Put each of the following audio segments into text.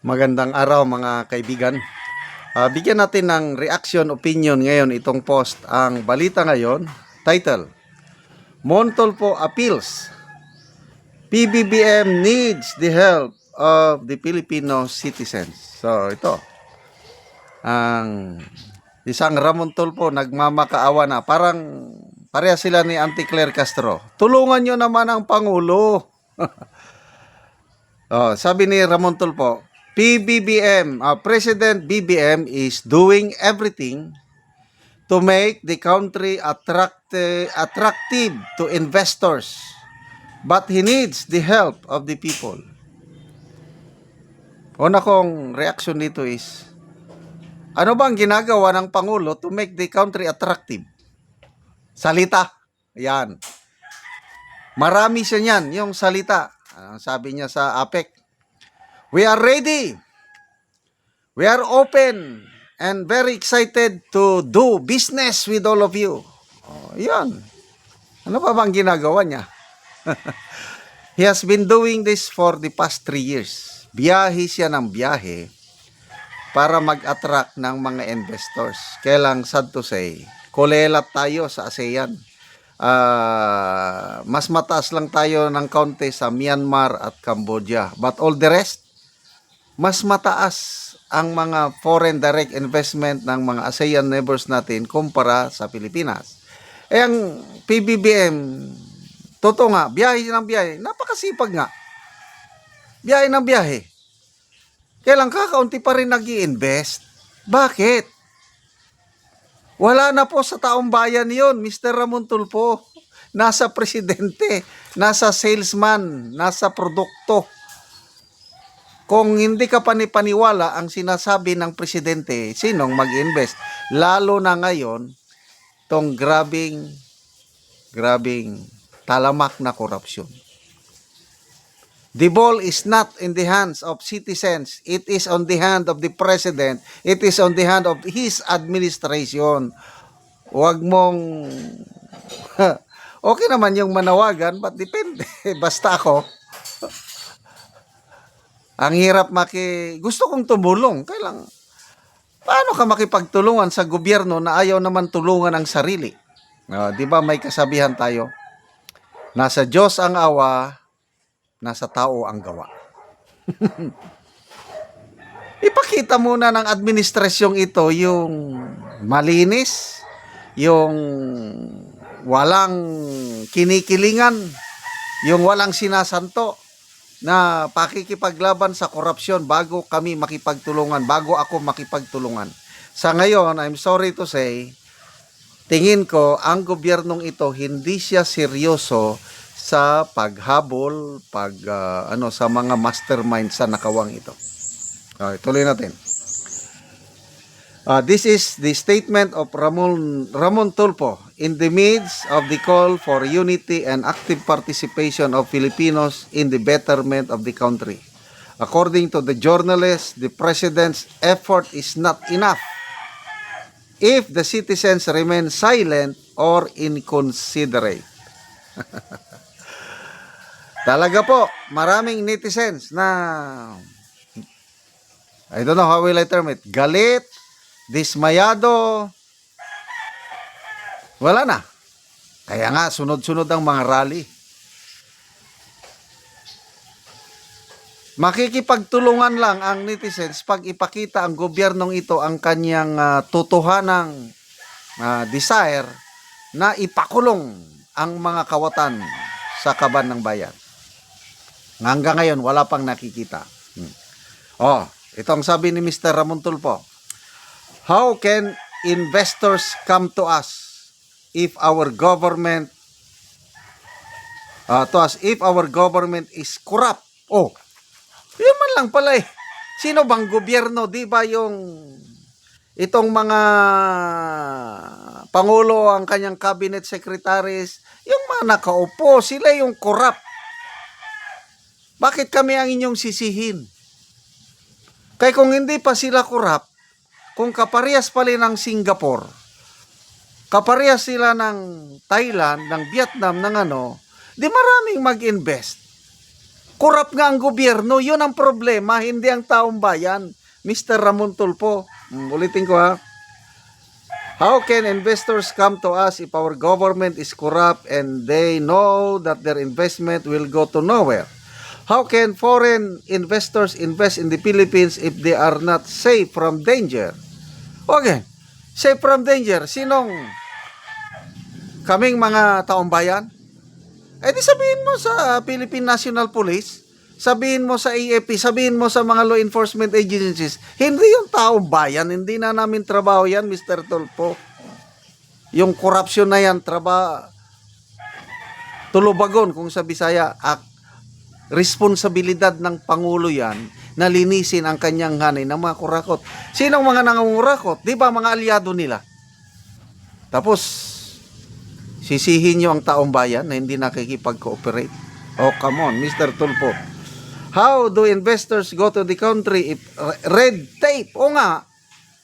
Magandang araw mga kaibigan. Ah, bigyan natin ng reaction opinion ngayon itong post. Ang balita ngayon, title, Montolpo appeals. PBBM needs the help of the Filipino citizens. So ito, ang isang Ramon Tulpo nagmamakaawa na. Parang pareha sila ni Auntie Claire Castro. Tulungan nyo naman ang Pangulo. Oh, sabi ni Ramon Tulpo, PBBM, uh, President BBM is doing everything to make the country attract, attractive to investors. But he needs the help of the people. Una kong reaction dito is, ano bang ginagawa ng Pangulo to make the country attractive? Salita. Yan. Marami siya niyan, yung salita. Ang sabi niya sa APEC, We are ready. We are open and very excited to do business with all of you. Oh, yan. Ano pa bang ginagawa niya? He has been doing this for the past three years. Biyahe siya ng biyahe para mag-attract ng mga investors. Kailang sad to say, kulelat tayo sa ASEAN. Ah, mas mataas lang tayo ng kaunti sa Myanmar at Cambodia. But all the rest, mas mataas ang mga foreign direct investment ng mga ASEAN neighbors natin kumpara sa Pilipinas. Eh ang PBBM, totoo nga, biyahe ng biyahe, napakasipag nga. Biyahe ng biyahe. Kailan kakaunti pa rin nag invest Bakit? Wala na po sa taong bayan yon, Mr. Ramon Tulfo. Nasa presidente, nasa salesman, nasa produkto. Kung hindi ka panipaniwala ang sinasabi ng presidente, sinong mag-invest? Lalo na ngayon, tong grabing, grabing talamak na korupsyon. The ball is not in the hands of citizens. It is on the hand of the president. It is on the hand of his administration. Huwag mong... okay naman yung manawagan, but depende. Basta ako, ang hirap maki... Gusto kong tumulong. Kailang, paano ka makipagtulungan sa gobyerno na ayaw naman tulungan ang sarili? Ah, di ba may kasabihan tayo? Nasa Diyos ang awa, nasa tao ang gawa. Ipakita muna ng administrasyong ito yung malinis, yung walang kinikilingan, yung walang sinasanto na pakikipaglaban sa korupsyon bago kami makipagtulungan, bago ako makipagtulungan. Sa ngayon, I'm sorry to say, tingin ko ang gobyernong ito hindi siya seryoso sa paghabol, pag ah, ano sa mga mastermind sa nakawang ito. Okay, tuloy natin. Ah, this is the statement of Ramon Ramon Tulfo in the midst of the call for unity and active participation of Filipinos in the betterment of the country. According to the journalist, the president's effort is not enough if the citizens remain silent or inconsiderate. Talaga po, maraming netizens na I don't know how will I term it. Galit, dismayado. Wala na. Kaya nga, sunod-sunod ang mga rally. Makikipagtulungan lang ang netizens pag ipakita ang gobyernong ito ang kanyang ah, totohanang ah, desire na ipakulong ang mga kawatan sa kaban ng bayan. Hanggang ngayon, wala pang nakikita. Hmm. Oh, itong sabi ni Mr. Ramon Tulfo. How can investors come to us if our government uh, to us if our government is corrupt? Oh, yun man lang pala eh. Sino bang gobyerno, di ba yung itong mga pangulo, ang kanyang cabinet secretaries, yung mga nakaupo, sila yung corrupt. Bakit kami ang inyong sisihin? Kaya kung hindi pa sila kurap, kung kaparehas pala ng Singapore, kaparehas sila ng Thailand, ng Vietnam, ng ano, di maraming mag-invest. Kurap nga ang gobyerno, yun ang problema, hindi ang taong bayan. Mr. Ramon Tulpo, Mm, ulitin ko ha. How can investors come to us if our government is corrupt and they know that their investment will go to nowhere? How can foreign investors invest in the Philippines if they are not safe from danger? Okay, safe from danger. Sinong kaming mga taong bayan? Eh di sabihin mo sa Philippine National Police, sabihin mo sa AFP, sabihin mo sa mga law enforcement agencies, hindi yung taong bayan, hindi na namin trabaho yan, Mr. Tulpo. Yung corruption na yan, trabaho, tulubagon kung sa Bisaya, ak, responsibilidad ng Pangulo yan na linisin ang kanyang hanay ng mga kurakot. Sinong mga nangungurakot? Di ba mga aliado nila? Tapos, sisihin nyo ang taong bayan na hindi nakikipag-cooperate. Oh, come on, Mr. Tulpo. How do investors go to the country if red tape, o nga,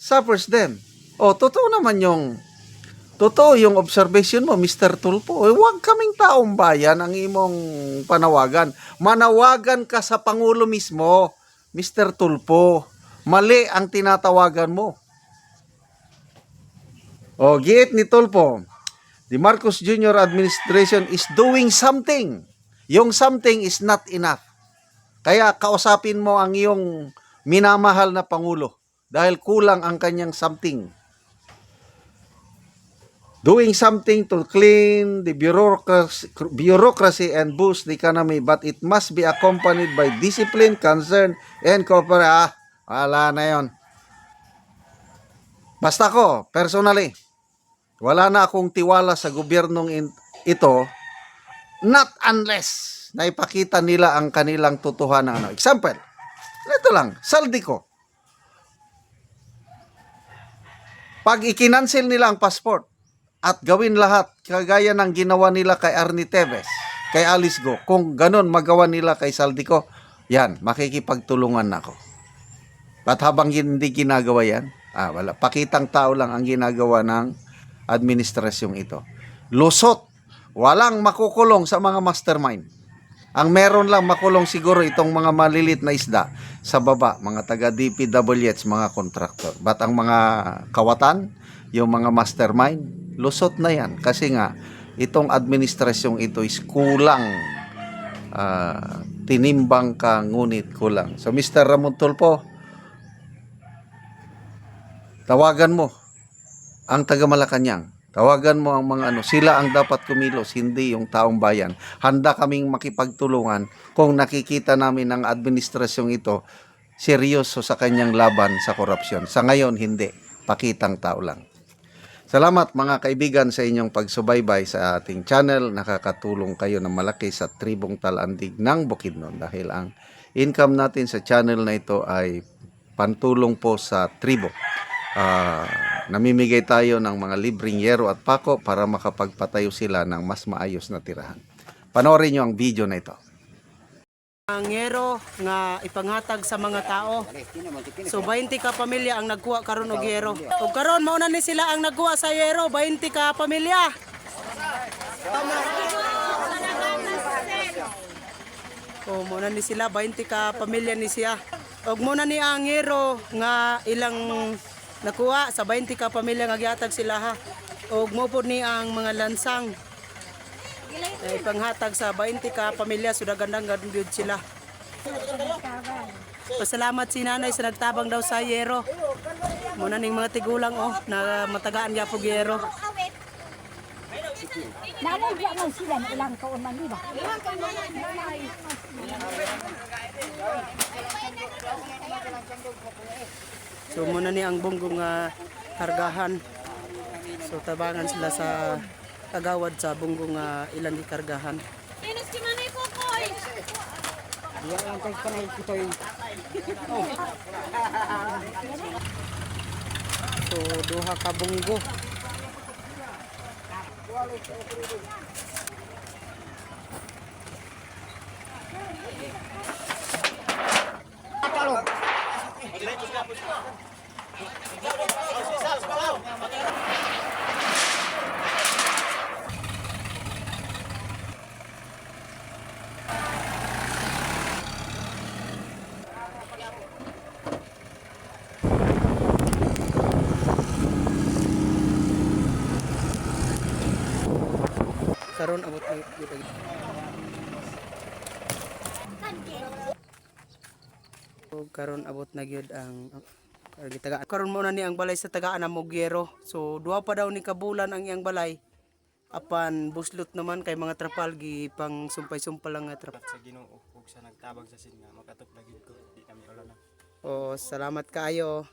suffers them? O, totoo naman yung Totoo yung observation mo, Mr. Tulpo. Eh, huwag kaming taong bayan ang imong panawagan. Manawagan ka sa Pangulo mismo, Mr. Tulpo. Mali ang tinatawagan mo. O, giit ni Tulpo. The Marcos Jr. administration is doing something. Yung something is not enough. Kaya kausapin mo ang iyong minamahal na Pangulo dahil kulang ang kanyang something doing something to clean the bureaucracy, bureaucracy and boost the economy, but it must be accompanied by discipline, concern, and cooperation. Ah, wala na yon. Basta ko, personally, wala na akong tiwala sa gobyernong ito, not unless na ipakita nila ang kanilang totohanan. Ano. Example, ito lang, saldi ko. Pag ikinansel nila ang passport, at gawin lahat kagaya ng ginawa nila kay Arnie Teves, kay Alice Go. Kung ganon magawa nila kay Saldico, yan, makikipagtulungan ako. At habang hindi ginagawa yan, ah, wala, pakitang tao lang ang ginagawa ng administrasyong ito. Lusot, walang makukulong sa mga mastermind. Ang meron lang makulong siguro itong mga malilit na isda sa baba, mga taga DPWH, mga kontraktor. But ang mga kawatan, yung mga mastermind, lusot na yan. Kasi nga, itong administrasyong ito is kulang. ah, tinimbang ka, ngunit kulang. So, Mr. Ramon Tulpo, tawagan mo ang taga Malacanang. Tawagan mo ang mga ano, sila ang dapat kumilos, hindi yung taong bayan. Handa kaming makipagtulungan kung nakikita namin ang administrasyong ito seryoso sa kanyang laban sa korupsyon. Sa ngayon, hindi. Pakitang tao lang. Salamat mga kaibigan sa inyong pagsubaybay sa ating channel. Nakakatulong kayo ng malaki sa tribong talandig ng Bukidnon dahil ang income natin sa channel na ito ay pantulong po sa tribo. Ah, namimigay tayo ng mga libreng yero at pako para makapagpatayo sila ng mas maayos na tirahan. Panoorin nyo ang video na ito. Ang yero nga ipanghatag sa mga tao. So 20 ka pamilya ang nagkuha karon og yero. Ug karon mao na ni sila ang nagkuha sa yero, 20 ka pamilya. O mo ni sila 20 ka pamilya ni siya. Ug mo na ni ang yero nga ilang nakuha sa 20 ka pamilya nga gihatag sila ha. Ug mo pod ni ang mga lansang ay panghatag sa 20 ka pamilya sudah gandang gandud sila. Pasalamat si nanay sa nagtabang daw sa yero. Muna ning mga tigulang oh na matagaan gyapon yero. Nanay di man sila na ilang taon man, di ba? So muna ni ang bunggong nga kargahan. So tabangan sila sa kagawad sa bunggong uh, ilan gikargahan. Inos ki manay ko ko. Diya lang kay kanay kito So duha ka bunggo. Diretos karon abot gyud ang So, karon abot na gyud ang ang gitaga karon mo na ni ang balay sa tagaan na Mogyero. So duha pa daw ni kabulan ang iyang balay. Apan buslot naman kay mga trapal gi pang sumpay-sumpal lang nga trapal. sa Ginoo ug sa nagtabag sa sin nga makatuplag gid ko di kami wala na O salamat kayo.